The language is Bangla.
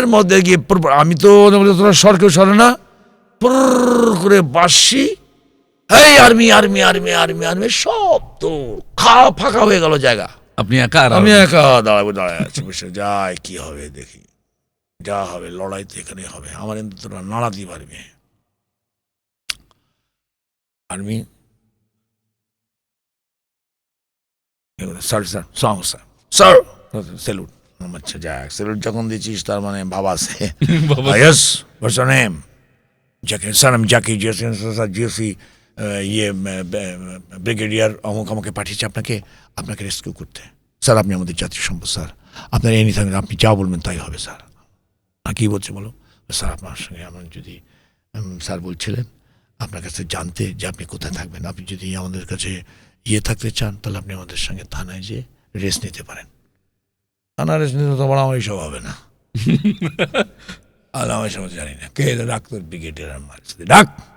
এর মধ্যে গিয়ে আমি তো তোরা সর সরে না। করে বাসি। এই army army army army army সব তো খা ফাঁকা হয়ে গেল জায়গা। আপনি একা আমি একা দাঁড়াবো দাঁড়ায় আছি বসে যাই কি হবে দেখি। যা হবে লড়াই তো এখানে হবে। আমার কিন্তু তোরা নাড়াতে পারবে। Army sir sir sir sir salute আচ্ছা যাক স্যালুট যখন দিচ্ছিস তার মানে বাবা yes what's your name Jackie sir আমি জ্যাকি জিওসি স্যার জিওসি ইয়ে ব্রিগেডিয়ার অমুক আমাকে পাঠিয়েছে আপনাকে আপনাকে রেস্কিউ করতে। স্যার আপনি আমাদের জাতীয় সম্পদ স্যার আপনার এনি থাকবেন আপনি যা বলবেন তাই হবে স্যার আর কী বলছে বলো? স্যার আপনার সঙ্গে আমার যদি স্যার বলছিলেন আপনার কাছে জানতে যে আপনি কোথায় থাকবেন আপনি যদি আমাদের কাছে ইয়ে থাকতে চান তাহলে আপনি আমাদের সঙ্গে থানায় যে রেস্ট নিতে পারেন। থানা নিয়ে তোমার আমার এইসব হবে না। আর আমি সব জানি না। কে ডাক্তার ব্রিগেডিয়ার আমার ডাক!